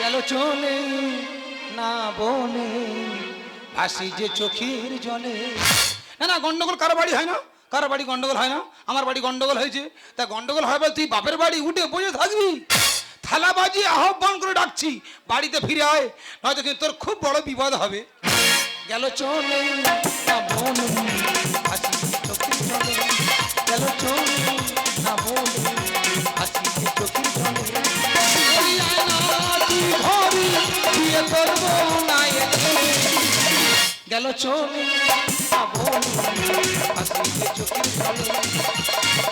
গেল চলে না বলে ভাসি যে চোখের জলে। না না, গন্ডগোল কারও বাড়ি হয় না? কারও বাড়ি গন্ডগোল হয় না? আমার বাড়ি গন্ডগোল হয়েছে। তা গন্ডগোল হয় তুই বাপের বাড়ি উঠে বসে থাকবি? থালা বাজি আহ্বান করে ডাকছি। বাড়িতে ফিরে আয়, নয়তো কিন্তু তোর খুব বড় বিপদ হবে। গেল চলে না বলে গেল চোখের জলে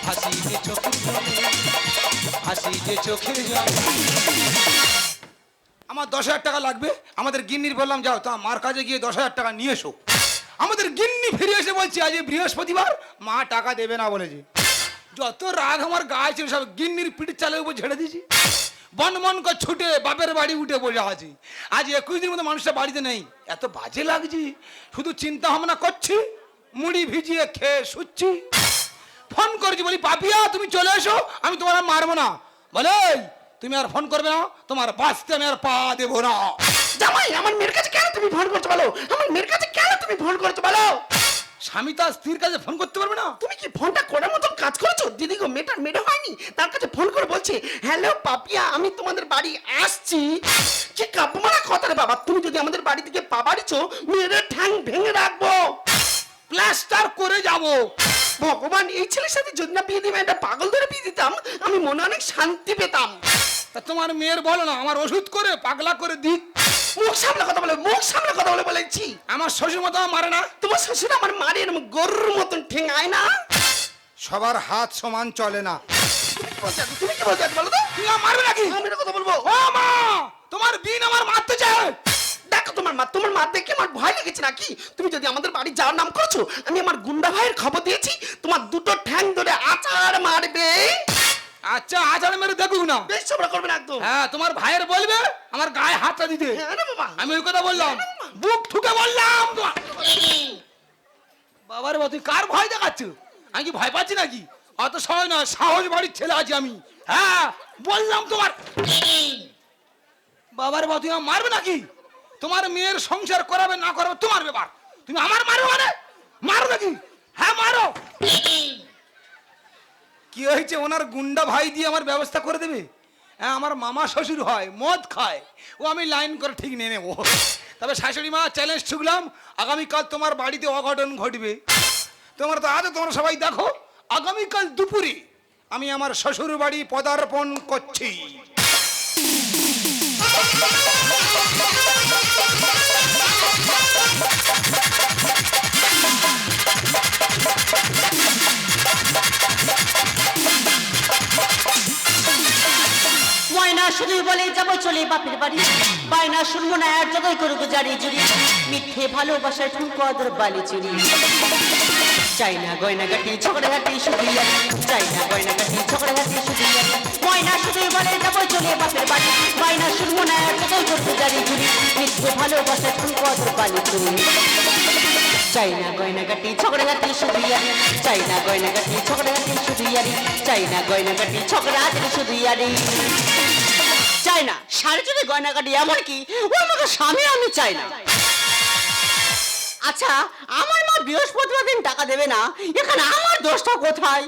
হাসি যে চোখের জলে চোখের জলে আমার দশ হাজার টাকা লাগবে, আমাদের গিন্নির বললাম, যাও, তা মার কাছে গিয়ে দশ হাজার টাকা নিয়ে এসো। আমাদের গিন্নি ফিরে এসে বলছি, আজ বৃহস্পতিবার মা টাকা দেবে না, বলেছে। যত রাগ আমার গায়ে ছিল, সব গিন্নির পিঠ চালের উপর ঝেড়ে দিয়েছি। বন মন করে ছুটে বাপের বাড়ি উঠে বসে আছি। আজ একুশ দিন মতো মানুষটা বাড়িতে নেই। এত বাজে লাগছে। শুধু চিন্তা ভাবনা করছি, মুড়ি ভিজিয়ে খেয়ে শুচ্ছি। ফোন করেছি, বলি, পাপিয়া, তুমি চলে এসো, আমি তোমার মারবো না। বলে তুমি আর ফোন করবে না, তোমার বাঁচতে আমি আর পা দেবো না। জামাই, আমার মেয়ের কাছে কেন তুমি ফোন করছ বলো? আমার মেয়ের কাছে কেন তুমি ফোন করছ বলো? স্বামী তার স্ত্রীর কাছে ফোন করতে পারবে না। তুমি কি ফোনটা করার মতন কাজ করেছ? দিদি গো মেয়েটার মেয়ে হয়নি। তার কাছে ফোন করে বলছে হ্যালো পাপিয়া আমি তোমাদের বাড়ি আসছি। কি কাপমারা কথা রে বাবা। তুমি যদি আমাদের বাড়ি থেকে পা বাড়িছো মেয়েদের ঠ্যাং ভেঙে রাখব। প্লাস্টার করে যাব। ভগবান এই ছেলের সাথে যদি না বিয়ে দিবে একটা পাগল ধরে বিয়ে দিতাম আমি মনে অনেক শান্তি পেতাম। তা তোমার মেয়ের বলো না আমার ওষুধ করে পাগলা করে দিক মুখ সামনে কথা বলে মুখ সামনে কথা বলে বলেছি। আমার শ্বশুর মতো মারে না। তোমার শ্বশুর আমার মারে এরকম গরুর মতন ঠেঙায় না? সবার হাত সমান চলে না। তুমি কি বলছো? বলো তো? তুমি আমার মারবে নাকি? আমি কথা বলব? ও মা তোমার বিন আমার মারতে চায়। দেখো তোমার মা তোমার মা দেখে আমার ভয় লেগেছে নাকি? তুমি যদি আমাদের বাড়ি যাওয়ার নাম করছ আমি আমার গুন্ডা ভাইয়ের খবর দিয়েছি তোমার দুটো ঠ্যাং ধরে আচার মারবে। আচ্ছা আচার মেরে দেখুক না। বেশ সবরা করবে না একদম। হ্যাঁ তোমার ভাইয়ের বলবে আমার গায়ে হাতটা দিতে। হ্যাঁ রে বাবা আমি ওই কথা বললাম। বুক ঠুকে বললাম। বাবার বা তুই কার ভয় দেখাচ্ছ? আমি কি ভয় পাচ্ছি নাকি? অত সহজ নয় সাহস বাড়ির ছেলে আছি আমি। হ্যাঁ বললাম তোমার। বাবার বা তুই আমায় মারবে নাকি? তোমার মেয়ের সংসার করাবে না করাবে তোমার ব্যাপার। তুমি আমার মারো মানে? মারো নাকি? হ্যাঁ মারো। কি হয়েছে? ওনার গুন্ডা ভাই দিয়ে আমার ব্যবস্থা করে দেবে? হ্যাঁ আমার মামা শ্বশুর হয়, মদ খায়। ও আমি লাইন করে ঠিক নিয়ে নেব। তবে শাশুড়ি মা চ্যালেঞ্জ ঠুকলাম আগামীকাল তোমার বাড়িতে অঘটন ঘটবে। তোমার তো আজও তোমরা সবাই দেখো, আগামীকাল দুপুরে আমি আমার শ্বশুর বাড়ি পদার্পণ করছি। ময়না শুধুই বলে যাব চলে বাপের বাড়ি। বায়না শুনব না আর জগাই করব জারি জুড়ি। মিথ্যে ভালোবাসায় ঠুনকো আদর বালি চুরি। চাই না গয়না গাটি ঝগড়া ঘাটি শুধু চাই না গয়না গাটি ঝগড়া ঘাটি শুধু ময়না শুধুই বলে যাব চলে বাপের বাড়ি। বায়না শুনব না আর জগাই করব জারি জুড়ি। মিথ্যে ভালোবাসায় ঠুনকো আদর বালি চুরি। চাই না গয়না গাটি ঝগড়া গাটি শুধু ইয়ারি চাই না গয়না গাটি ঝগড়া গাটি শুধু ইয়ারি চাই না গয়না গাটি ঝগড়া গাটি শুধু ইয়ারি চাই না। সাড়ে কাটি এমন কি ওর মতো স্বামী আমি চাই না। আচ্ছা আমার মা বৃহস্পতিবার দিন টাকা দেবে না, এখানে আমার দোষটা কোথায়?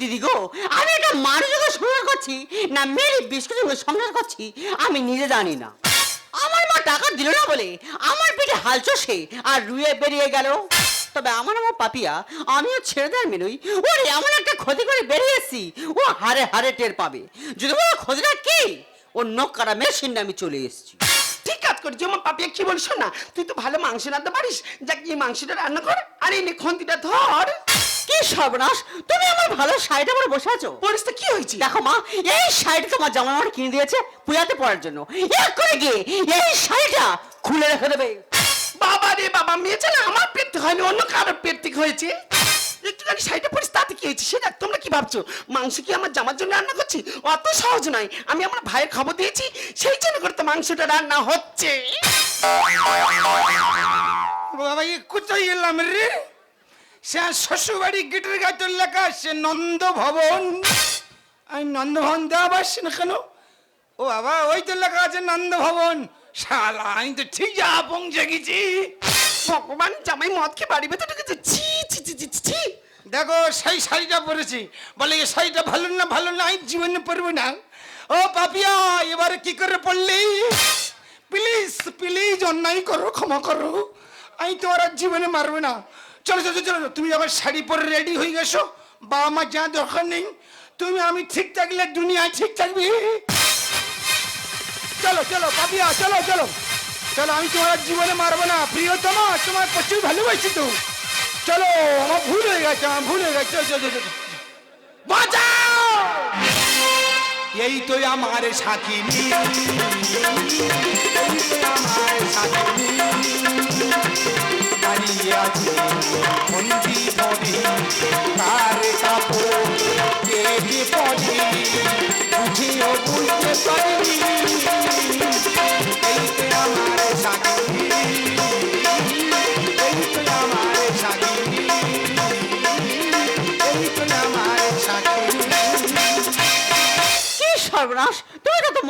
দিদি গো, আমি এটা মানুষের সংসার করছি, না মেরি বিস্কুটের সংসার করছি, আমি নিজে জানি না। আমার মা টাকা দিল না বলে আমার পেটে হাল চষে আর রুয়ে বেরিয়ে গেল। তবে আমার আমার পাপিয়া, আমিও ছেড়ে দেয় মেনুই ওর এমন একটা ক্ষতি করে বেরিয়ে এসছি, ও হারে হারে টের পাবে। যদি বলো ক্ষতিটা কি? ওর নখ কাটা মেশিনটা আমি চলে এসেছি। ঠিক কাজ করছি আমার পাপিয়া কি বলিস না তুই তো ভালো মাংস রাঁধতে পারিস। যা গিয়ে মাংসটা রান্না কর আর এই নে খন্তিটা ধর। কি সর্বনাশ তুমি আমার ভালো শাড়িটা পরে বসে আছো? পরিস্থিতি কি হয়েছে? দেখো মা এই শাড়িটা তোমার জামা আমার কিনে দিয়েছে পূজাতে পরার জন্য। এক করে গিয়ে এই শাড়িটা খুলে রেখে দেবে। বাবা রে বাবা মেয়ে ছেলে আমার পেট হয়নি অন্য কারোর পেট হয়েছে? একটুখানি শাড়িটা পরিস তাতে কি হয়েছে? সেটা তোমরা কি ভাবছ? মাংস কি আমার জামার জন্য রান্না করছি? অত সহজ নয়। আমি আমার ভাইয়ের খবর দিয়েছি সেই জন্য করে তো মাংসটা রান্না হচ্ছে। বাবা এ কোথায় এলাম রে? সে শ্বশুর বাড়ি গেটের গাছে লেখা সে নন্দ ভবন আমি নন্দ ভবন দেওয়া পারছি না কেন? ও বাবা ওই তো লেখা আছে নন্দ ভবন শালা আমি তো ঠিক যা পৌঁছে গেছি। ভগবান জামাই মদ খেয়ে বাড়ি ভেতরে ঢুকেছে। ছি ছি ছি ছি, ছি। দেখো, সেই শাড়িটা পরেছি। বলে এই শাড়িটা ভালো না ভালো না আমি জীবনে পরবো না। ও পাপিয়া, এবারে কি করে পড়লি প্লিজ প্লিজ অন্যায় করো, ক্ষমা করো। আমি তোমার আর জীবনে মারবো না। চলো চলো চলো, তুমি আবার শাড়ি পরে রেডি হয়ে গেছো? বাবা মা যা দরকার নেই। তুমি, আমি ঠিক থাকলে দুনিয়ায় ঠিক থাকবি। চলো চলো, পাপিয়া, চলো চলো। চলো, আমি তোমার জীবনে মারবো না। প্রিয়তমা তোমার প্রচুর ভালোবাসি তো। চলো, আমার ভুল হয়ে গেছে, আমার ভুল হয়ে গেছে বাঁচাও! এই তো আমার সাথী আমার সাকিনি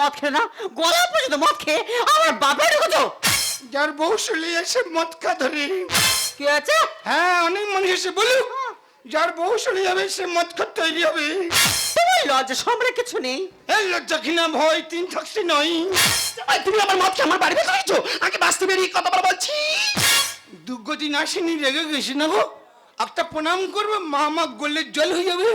মদ খেলে না? গলা পর্যন্ত মদ খেয়ে আমার বাপে ঢুকেছো? যার বউ শুলে এসে মদ খা ধরে। কি আছে হ্যাঁ অনেক মানুষ এসে বলুক যার বউ শুলে যাবে সে মদ খা তৈরি হবে। তোমার লজ্জা সম্পর্কে কিছু নেই? এই লজ্জা কিনা ভয় তিন থাকছি নয়। তুমি আমার মদ খেয়ে আমার বাড়ি ভেতরে ঢুকেছো আগে বাঁচতে বেরিয়ে কথা বলা বলছি। দুর্গতি আসেনি রেগে গেছি না গো। একটা প্রণাম করবে মা মা গোলের জল হয়ে যাবে।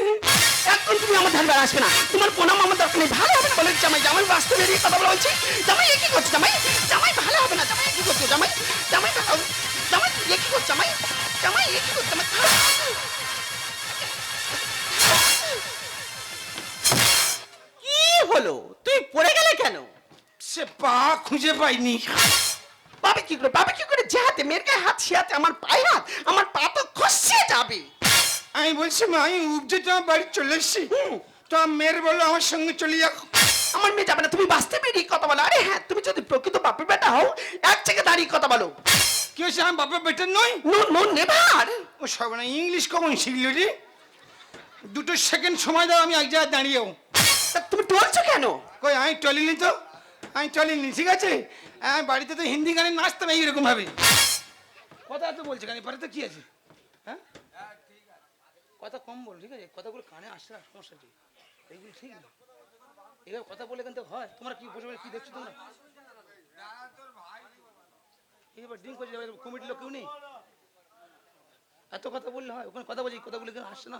এখন তুমি আমার ধান আসবে না। তোমার প্রণাম আমার দরকার নেই। ভালো হবে না বলে জামাই জামাই বাঁচতে বেরিয়ে কথা বলা বলছি জামাই এ কি করছ জামাই? জামাই ভালো হবে না। জামাই এ কি করছ জামাই? জামাই জামাই এ কি করছ জামাই? জামাই এ কি করছ জামাই? কি হলো? তুই পড়ে গেলে কেন? সে পা খুঁজে পাইনি। পাবে কি করে পাবে কি করে? যে হাতে মেয়ের গায়ে হাত সে হাতে আমার পায়ে হাত। আমার পা তো খসে যাবে। আমি বলছি মা আমি উপজে তোমার বাড়ি চলে এসছি। তোমার মেয়ের বলো আমার সঙ্গে চলে যাও। আমার মেয়ে যাবে না তুমি বাঁচতে বেরিয়ে কথা বলো। আরে হ্যাঁ তুমি যদি প্রকৃত বাপের বেটা হও এক জায়গায় দাঁড়িয়ে কথা বলো। কি হয়েছে আমি বাপের বেটার নই? No no never. ও সব না ইংলিশ কখন শিখলি রে? দুটো সেকেন্ড সময় দাও আমি এক জায়গায় দাঁড়িয়েও তুমি টলছো কেন? কই আমি চলিনি তো? আমি চলিনি ঠিক আছে? আমি বাড়িতে তো হিন্দি গানে নাচতাম এইরকম ভাবে। কথা তো বলছে গানে পরে তো কি আছে? কথা কম বল ঠিক আছে? কথাগুলো কানে আসছে না সমস্যা কি? এইগুলো ঠিক না। এবার কথা বলে কিন্তু হয়। তোমরা কি বসে বসে কি দেখছ তোমরা? এবার ডিম করে কমিটির লোক কেউ নেই? এত কথা বললে হয় ওখানে কথা বলছি কথাগুলো কেন আসছে না?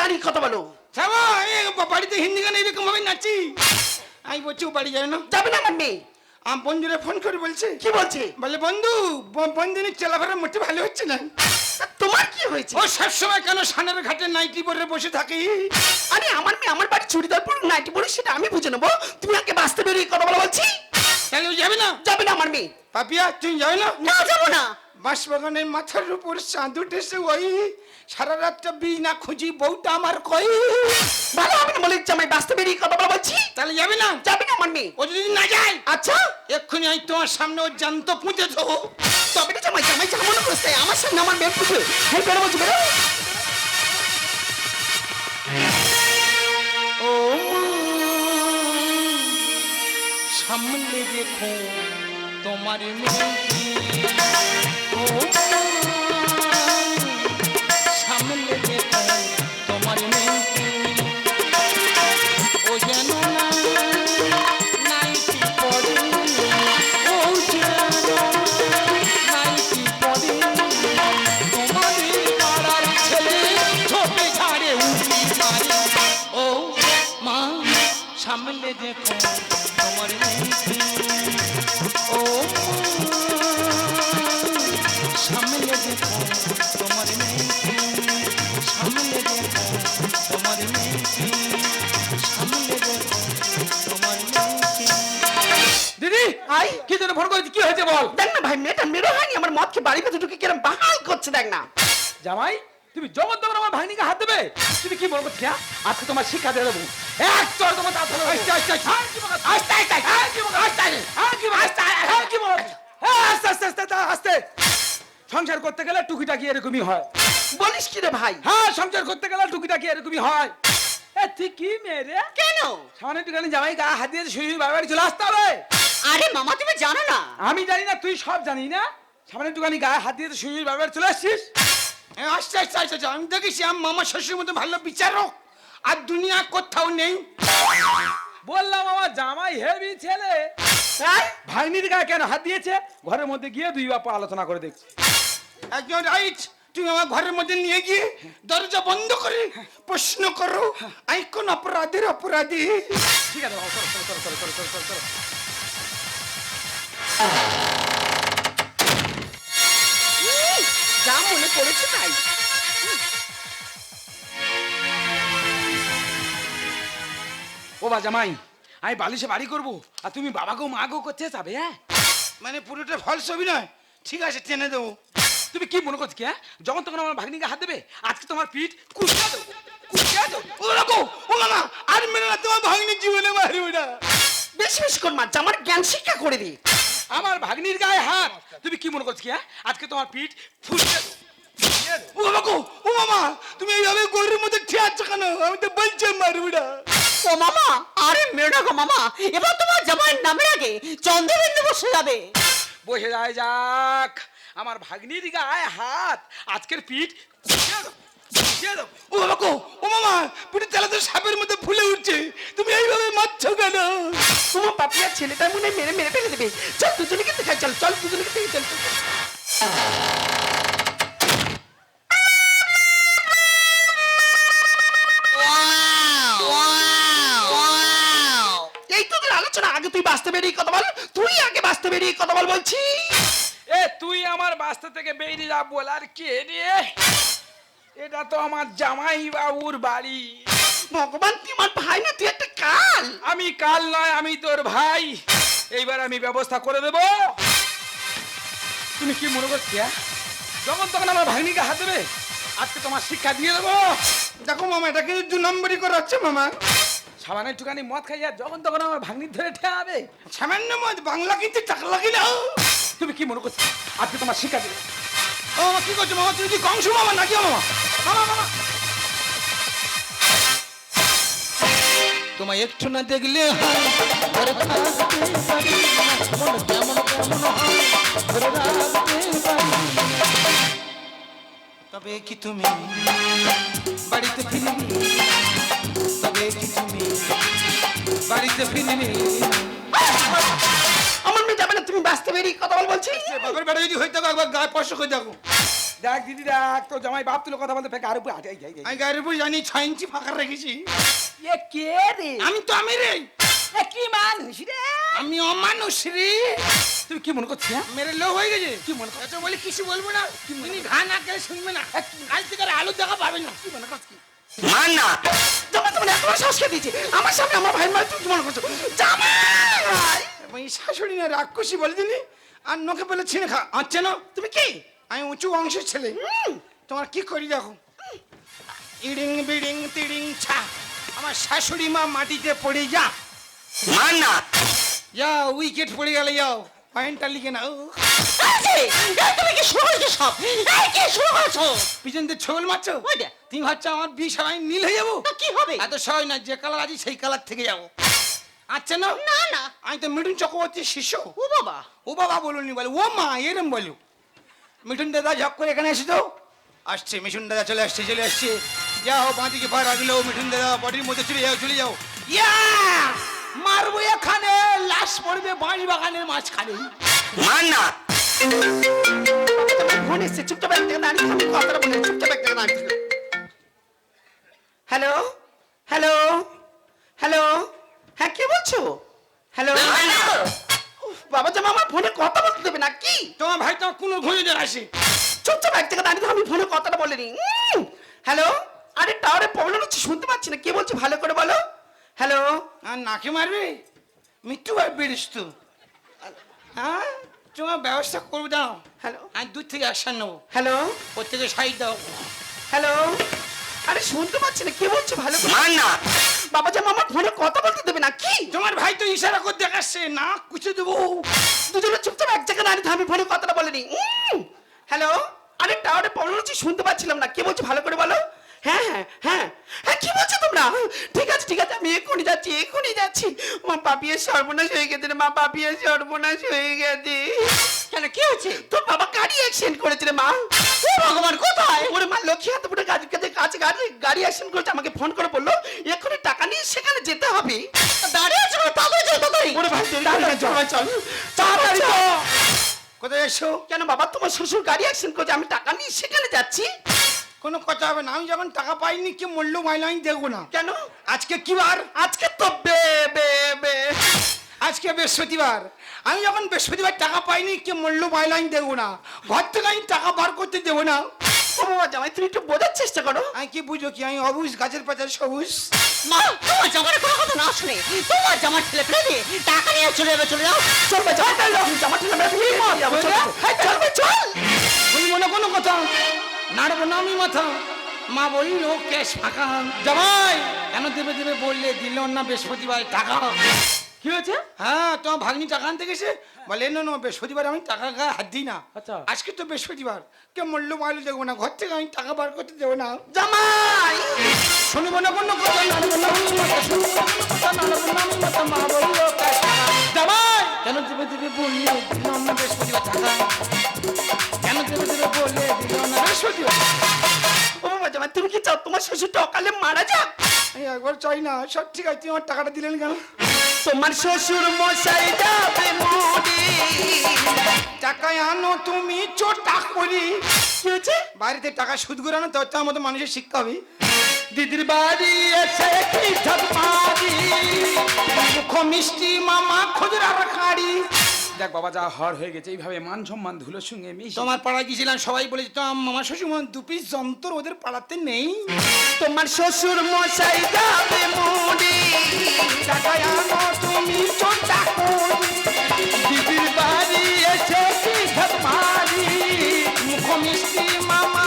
দাঁড়িয়ে কথা বলো। বাড়িতে হিন্দি গানে এরকম ভাবে নাচি? আমি বলছি ও বাড়ি যাবে না। যাবে না আমার মেয়ে। আমার বন্ধুরা ফোন করে বলছে। কি বলছে? বলে বন্ধু বন্ধুনি চলাফেরা মোটে ভালো হচ্ছে না। তোমার কি হয়েছে? ও সবসময় কেন সানের ঘাটে নাইটি পরে বসে থাকি? আরে আমার মেয়ে আমার বাড়ি চুড়িদার পরে নাইটি পরে সেটা আমি বুঝে নেব। তুমি আগে বাঁচতে বেরিয়ে কথা বলা বলছি? তাহলে যাবে না? যাবে না আমার মেয়ে। পাপিয়া তুমি যাবে না? না যাব না। বাঁশবাগানের মাথার উপর চাঁদ উঠেছে ওই। সারা রাতটা বিনা খুঁজি বউটা আমার কই? ভালো হবে না বলে জামাই বাঁচতে বেরিয়ে কথা বলা বলছি। তাহলে যাবে না? যাবে না আমার মেয়ে। ও যদি না যায়? আচ্ছা। এক্ষুনি আমি তোমার সামনে ও জান্ত পুঁতে দেবো। তবে না জামাই জামাই যেমন অবস্থায় আমার সামনে আমার মেয়ে পুজো হ্যাঁ বেরো বলছি বেরো। ও সামনে দেখো তোমার মেয়েকে Thank you. হয়েছে বল। দেখ না ভাই মেয়েটা মেরো হয়নি আমার মদকে বাড়ি ভেতরে ঢুকে কিরম বাহাল করছে দেখ না। জামাই তুমি জগৎ দেবেন আমার ভাগ্নিকে হাত দেবে? তুমি কি বলব ঠিক আজকে তোমার শিক্ষা দিয়ে দেবো। এক চর তোমার দাঁত দেবো। আস্তে, আস্তে, আস্তে। আস্তে, আস্তে, আস্তে, হ্যাঁ, আস্তে আস্তে। আস্তে আস্তে, আস্তে সংসার করতে গেলে টুকিটাকি এরকমই হয়? বলিস কি রে ভাই? হ্যাঁ সংসার করতে গেলে টুকিটাকি এরকমই হয়? এ তুই কি মেয়ে রে? কেন? সামনে একটুখানি জামাই গা হাত দিয়ে শুয়ে শুয়ে বাবার চলে আসতে হবে। আরে মামা তুমি জানো না? আমি জানি না তুই সব জানি না। সামনে একটুখানি গায়ে হাত দিয়ে শুয়ে বাবার চলে আসছিস। আচ্ছা আচ্ছা আচ্ছা আমি দেখেছি আমার মামা শ্বশুরের মতো ভালো বিচারক। আর দুনিয়া কোথাও নেই। বললাম আমার জামাই হেভি ছেলে। হ্যাঁ? ভাগ্নির গায়ে কেন হাত দিয়েছে? ঘরের মধ্যে গিয়ে দুই বাপা আলোচনা করে দেখছি। একজন রাইট তুমি আমার ঘরের মধ্যে নিয়ে গিয়ে দরজা বন্ধ করে প্রশ্ন করো। আই কোন অপরাধের অপরাধী? ঠিক আছে যা মনে পড়েছে তাই। ও বা জামাই আমি বালিশে বাড়ি করব আর তুমি বাবাকেও মাকেও করতে যাবে হ্যাঁ? মানে পুরোটা ফলস অভিনয় ঠিক আছে টেনে দেবো। তুমি কি মনে করছ কি হ্যাঁ? যখন তখন আমার ভাগ্নিকে হাত দেবে আজকে তোমার পিঠ কুচিয়ে দেবো কুচিয়ে দেবো। ও রাখো ও মামা আর মেরে না তোমার ভাগ্নি জীবনে মারবে না। বেশি বেশি কর মা জামার জ্ঞান শিক্ষা করে দি। আমার ভাগ্নির গায়ে হাত। তুমি কি মনে করছ কি হ্যাঁ? আজকে তোমার পিঠ দেবো। ও বাবা ও মামা তুমি এইভাবে গরুর মধ্যে ঠিক আছো কেন? আমি তো বলছি ও মামা আরে গো মামা এবার তোমার জামাইয়ের নামের আগে চন্দ্রবিন্দু বসে যাবে। বসে যায় যাক। আমার ভাগ্নির গায়ে হাত আজকের পিঠ ও বাবা গো, ও মামা পুরো তেলা তো সাপের মধ্যে ফুলে উঠছে। তুমি এইভাবে মারছো কেন? তোমার পাপিয়া ছেলেটা মনে মেরে মেরে ফেলে দেবে। চল দুজনকে দেখাই চল চল দুজনকে দেখে চল চল, চল। এই তোদের আলোচনা আগে তুই বাঁচতে বেরিয়ে কথা বল তুই আগে বাঁচতে বেরিয়ে কথা বল বলছি। এ তুই আমার বাস্তা থেকে বেরিয়ে যা বলার কে রে? এটা তো আমার জামাই বাবুর বাড়ি। ভগবান তুই আমার ভাই না? তুই একটা কাল। আমি কাল নয় আমি তোর ভাই। এইবার আমি ব্যবস্থা করে দেব। তুমি কি মনে করছি হ্যাঁ? যখন তখন আমার ভাগ্নিকে হাত দেবে আজকে তোমার শিক্ষা দিয়ে দেবো। দেখো মামা এটা কিন্তু দু নম্বরই করে হচ্ছে মামা। সামান্য একটুখানি মদ খাই খাইয়া যখন তখন আমার ভাগ্নির ধরে ঠেয়াবে সামান্য মদ বাংলা কিন্তু টাকা না। তুমি কি মনে করছ আজকে তোমার শিক্ষা দেবে? ও কি করছ মামা? তুমি কি কংস মামা নাকি মামা? তোমায় একটু না দেখলে হয়, হয়। তবে কি তুমি বাড়িতে ফিরবি? তবে কি তুমি বাড়িতে ফিরবি? আমার মেয়ে যাবে না তুমি বাঁচতে বেরিয়ে কথা বল বলছি বাবার বেড়া যদি হইতে একবার গায়ে স্পর্শ করে দেখো। দেখ দিদি দেখ তো জামাই বাপ তুলে কথা বলতে ফেকে আর উপরে হাঁটে আমি গায়ের উপর জানি ছয় ইঞ্চি ফাঁকা রেখেছি। এ কে রে? আমি তো আমি রে। এ কি মানুষ রে? আমি অমানুষ রে। তুমি কি মনে করছিস হ্যাঁ? মেরে লো হয়ে গেছে। কি মনে করছ? বলি কিছু বলব না। তুমি ঘা না খেলে শুনবে না। কাল থেকে আলু দেখা পাবে না। কি মনে করছি জামা তোমার এত বড় সাহস কে দিয়েছে? আমার সামনে আমার ভাইয়ের মার তুমি কি মনে করছ? জামাই! শাশুড়ি না রাক্ষসী বলে দিলি। আর নোকে বলে ছিনে খা আচ্ছা না। তুমি কি? আমি উঁচু অংশের ছেলে। তোমার কি করি দেখো? ইডিং বিডিং তিডিং ছা। আমার শাশুড়ি মা মাটিতে পড়ে যা। যা উইকেট পড়ে গেলে যাও। পয়েন্টটা লিখে নাও। তুমি কি শুরু করেছ সব? কি শুরু করেছ? পিছন দিয়ে ছোল মারছো। তুমি ভাবছ আমার বিষ আমি নীল হয়ে যাব? কি হবে? এত সহজ না যে কালার আছে সেই কালার থেকে যাব। আচ্ছা না না না। আমি তো মিঠুন চক্রবর্তীর শিষ্য। ও বাবা। ও বাবা বলুন বলে। ও মা এরম বলো। মিঠুন দাদা ঝপ করে এখানে এসে তো আসছে মিঠুন দাদা চলে আসছে চলে আসছে। যাও বাঁদিকে পা রাখল মিঠুন দাদা বডির মধ্যে চলে যাও চলে যাও। ইয়া! মারবো এখানে লাশ পড়বে বাঁশ বাগানের মাঝখানে। ফোন এসছে? চুপচাপ এক দাঁড়িয়ে থাকো, কথাটা বলে চুপচাপ এক দাঁড়িয়ে হ্যালো? হ্যালো? হ্যালো? হ্যাঁ কে বলছো? হ্যালো? বাবা জামা আমার ফোনে কথা বলতে দেবে না কি? তোমার ভাই তো কোনো ঘুরে আসে। চুপচাপ এক জায়গায় দাঁড়িয়ে থাকো, আমি ফোনে কথাটা বলিনি। হ্যালো? আরে টাওয়ারে প্রবলেম হচ্ছে শুনতে পাচ্ছি না। কে বলছো ভালো করে বলো। হ্যালো? আর নাকে মারবে? মৃত্যু ভাই বেরিস তো। হ্যাঁ? তোমার ব্যবস্থা করবে দাও। হ্যালো? আমি দূর থেকে অ্যাকশন নেব। হ্যালো? প্রত্যেকে সাইড দাও। হ্যালো? আরে শুনতে পাচ্ছি না কে বলছো ভালো করে? না। বাবা জামা আমার ফোনে কথা বলতে দেবে না কি? তোমার ভাই তো ইশারা করে দেখাচ্ছে না কুচে দেবো। দুজনে চুপচাপ এক জায়গায় দাঁড়িয়ে আমি ফোনে কথাটা বলিনি। হ্যালো আরে টাওয়ারে প্রবলেম হচ্ছে শুনতে পাচ্ছিলাম না কে বলছো ভালো করে বলো? হ্যাঁ হ্যাঁ হ্যাঁ। হ্যাঁ কি বলছো তোমরা? ঠিক আছে ঠিক আছে আমি এক্ষুনি যাচ্ছি এক্ষুনি যাচ্ছি। মা পাপিয়ে সর্বনাশ হয়ে গেছে রে মা সর্বনাশ হয়ে গেছে। কেন কি হয়েছে? তোর বাবা গাড়ি অ্যাক্সিডেন্ট করেছে রে মা। ও ভগবান কোথায়? ওরে মা লক্ষ্মী হাতে পুরো কাজ কাছে কাছে গাড়ি গাড়ি অ্যাক্সিডেন্ট করেছে আমাকে ফোন করে বলল এক্ষুনি টাকা নিয়ে সেখানে যেতে হবে। দাঁড়িয়ে আছো তাড়াতাড়ি চল তাড়াতাড়ি। ওরে ভাই দেরি করে চল চল তাড়াতাড়ি কোথায় এসো কেন বাবা তোমার শ্বশুর গাড়ি অ্যাক্সিডেন্ট করেছে আমি টাকা নিয়ে সেখানে যাচ্ছি? কোনো কথা হবে না আমি যখন টাকা পাইনি কি মূল্য মাইল আমি দেখব না কেন আজকে কি বার আজকে তো বে বে বে আজকে বৃহস্পতিবার আমি যখন বৃহস্পতিবার টাকা পাইনি কি মূল্য মাইল আমি দেখব না ঘর থেকে আমি টাকা বার করতে দেবো না ও বাবা জামাই তুমি একটু বোঝার চেষ্টা করো আমি কি বুঝো কি আমি অবুজ গাছের পাচার সবুজ মা তোমার জামার কোনো কথা না শুনে তোমার জামার ছেলে ফেলে টাকা নিয়ে চলে যাবে চলে যাও চল ভাই জামাই তাই জামা ঠেলে মেরে ফেলে যাব চল হ্যাঁ চল ভাই চল শুনব না কোনো কথা নাড়বো না আমি মাথা। মা বলল ক্যাশ ফাঁকা। জামাই কেন দেবে দেবে বললে? দিল না বৃহস্পতিবার টাকা। কি হয়েছে? হ্যাঁ তোমার ভাগ্নি টাকা আনতে গেছে? বলে না না বৃহস্পতিবার আমি টাকা গায়ে হাত দিই না। আচ্ছা। আজকে তো বৃহস্পতিবার। কে মূল্য মাইল দেবো না? ঘর থেকে আমি টাকা বার করতে দেবো না। জামাই শুনব না কোনো কথা। না আমি মাথা শুনব না কোনো না আমি মাথা। মা বলল জামাই কেন দেবে দেবে বললে? দিল না বৃহস্পতিবার টাকা। তুমি কি চাও তোমার শ্বশুরটা অকালে মারা যাক। আমি একবার চাই না সব ঠিক আছে তুমি আমার টাকাটা দিলেন কেন? তোমার শ্বশুর মশাই যাবে মরে। টাকায় আনো তুমি চোটা করি। হয়েছে? বাড়িতে টাকা সুদ করে আনো তার মতো মানুষের শিক্ষা হবে। দিদির বাড়ি এসে কি মারি? মুখ মিষ্টি মামা খুচরা খাড়ি দেখ বাবা যা হর হয়ে গেছে এইভাবে মান সম্মান ধুলোর সঙ্গে মিশ। তোমার পাড়ায় গিয়েছিলাম সবাই বলেছে তো মামা শ্বশুর মন দু পিস যন্ত্র ওদের পাড়াতে নেই। তোমার শ্বশুর মশাই যাবে টাকায় আনো তুমি চোটা দিদির বাড়ি এসে কি মারি। মুখ মিষ্টি মামা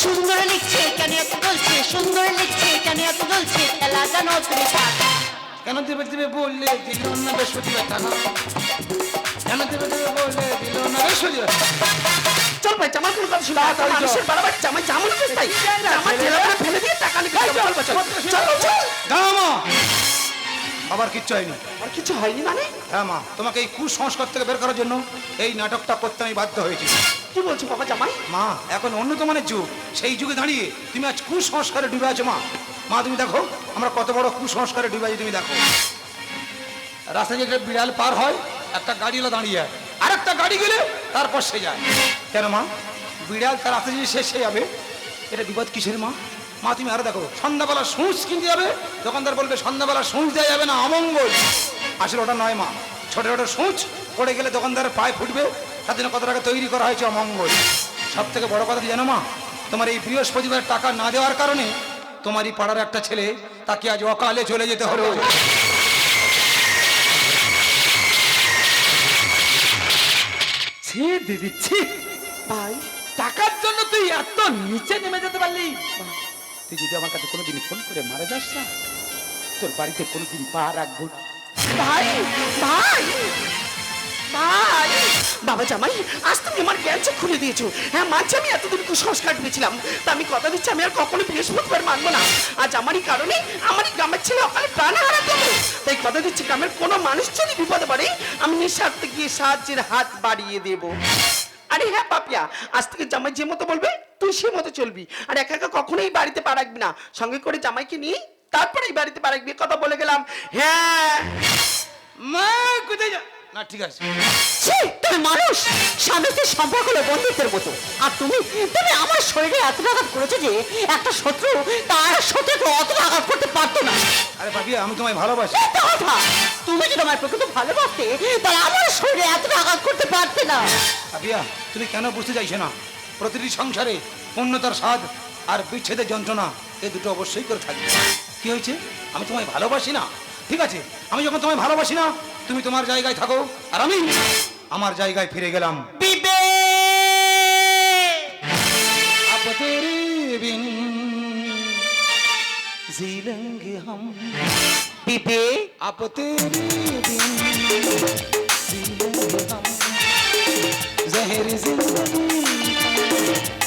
সুন্দর লিখছে কেন এত বলছে? সুন্দর লিখছে কেন এত বলছে? খেলা জানো তুমি থাক কেন দেবে দেবে বললে দিল না বৃহস্পতিবার টাকা কেন দেবে দেবে বললে দিল না বৃহস্পতিবার চল ভাই জামাই কোনো কথা শুনে মানুষের বাড়াবাড়ি জামাই জামুন তাই। জামা ঠেলে মেরে ফেলে দিয়ে টাকা নিয়ে চল চল চল। চল আবার কিচ্ছু হয়নি। আর কিছু হয়নি মানে? হ্যাঁ মা তোমাকে এই কুসংস্কার থেকে বের করার জন্য এই নাটকটা করতে আমি বাধ্য হয়েছি। কি বলছো বাবা জামাই? মা এখন উন্নত মানের যুগ। সেই যুগে দাঁড়িয়ে তুমি আজ কুসংস্কারে ডুবে আছো মা। মা, তুমি দেখো, আমরা কত বড় কুসংস্কারে ডুবে তুমি দেখো। রাস্তায় যে বিড়াল পার হয়, একটা গাড়ি হলো দাঁড়িয়ে আর একটা গাড়ি গেলে তারপর সে যায়। কেন মা? বিড়াল তার রাস্তা যদি শেষ হয়ে যাবে। এটা বিপদ কিসের মা? মা, তুমি আরও দেখো, সন্ধ্যাবেলা সূচ কিনতে যাবে, দোকানদার বলবে, সন্ধ্যাবেলা সূচ দেওয়া যাবে না, অমঙ্গল। আসলে ওটা নয় মা, ছোট ছোট সূচ পড়ে গেলে দোকানদারের পায়ে ফুটবে, তার জন্য কত টাকা তৈরি করা হয়েছে অমঙ্গল। সব থেকে বড় কথা জানো মা? তোমার এই বৃহস্পতিবার টাকা না দেওয়ার কারণে তোমারই পাড়ার একটা ছেলে তাকে আজ অকালে চলে যেতে হলো ছি দিদি ছি। ভাই। টাকার জন্য তুই এত নিচে নেমে যেতে পারলি। তুই যদি আমার কাছে কোনোদিন ফোন করে মারা যাস না তোর বাড়িতে কোনোদিন পা রাখব ভাই ভাই। ভাই, বাবা জামাই, আজ তুমি আমার খুলে দিয়েছ। হ্যাঁ মাঝে আমি এতদিন কুসংস্কার তা আমি কথা দিচ্ছি, আমি আর কখনো বৃহস্পতিবার না। আজ আমারই কারণে গ্রামের ছেলে অকালে প্রাণ হারা দেবো তাই কথা দিচ্ছি, গ্রামের কোনো মানুষ যদি বিপদে আমি নিঃস্বার্থে গিয়ে সাহায্যের হাত বাড়িয়ে দেব। আরে হ্যাঁ পাপিয়া, আজ থেকে জামাই যে মতো বলবে, তুই সে মতো চলবি। আর একা একা কখনোই বাড়িতে পা রাখবি না। সঙ্গে করে জামাইকে নিয়ে তারপরে এই বাড়িতে পা রাখবি। কথা বলে গেলাম। হ্যাঁ। মা, কোথায় না ঠিক আছে। ছি, তুমি মানুষ। স্বামী স্ত্রীর সম্পর্ক হলো বন্ধুত্বের মতো। আর তুমি তুমি আমার শরীরে এত আঘাত করেছ যে একটা শত্রু তার শত্রুকে অত আঘাত করতে পারতো না। আরে পাপিয়া আমি তোমায় ভালোবাসি। কথা। তুমি যদি আমার প্রকৃত ভালোবাসতে তাহলে আমার শরীরে এত আঘাত করতে পারতে না। পাপিয়া তুমি কেন বুঝতে চাইছো না? প্রতিটি সংসারে পূর্ণতার স্বাদ আর বিচ্ছেদের যন্ত্রণা এ দুটো অবশ্যই করে থাকবে। কি হয়েছে? আমি তোমায় ভালোবাসি না? ঠিক আছে আমি যখন তোমায় ভালোবাসি না তুমি তোমার জায়গায় থাকো আর আমি আমার জায়গায় ফিরে গেলাম। জিলেঙ্গে জিন্দগি।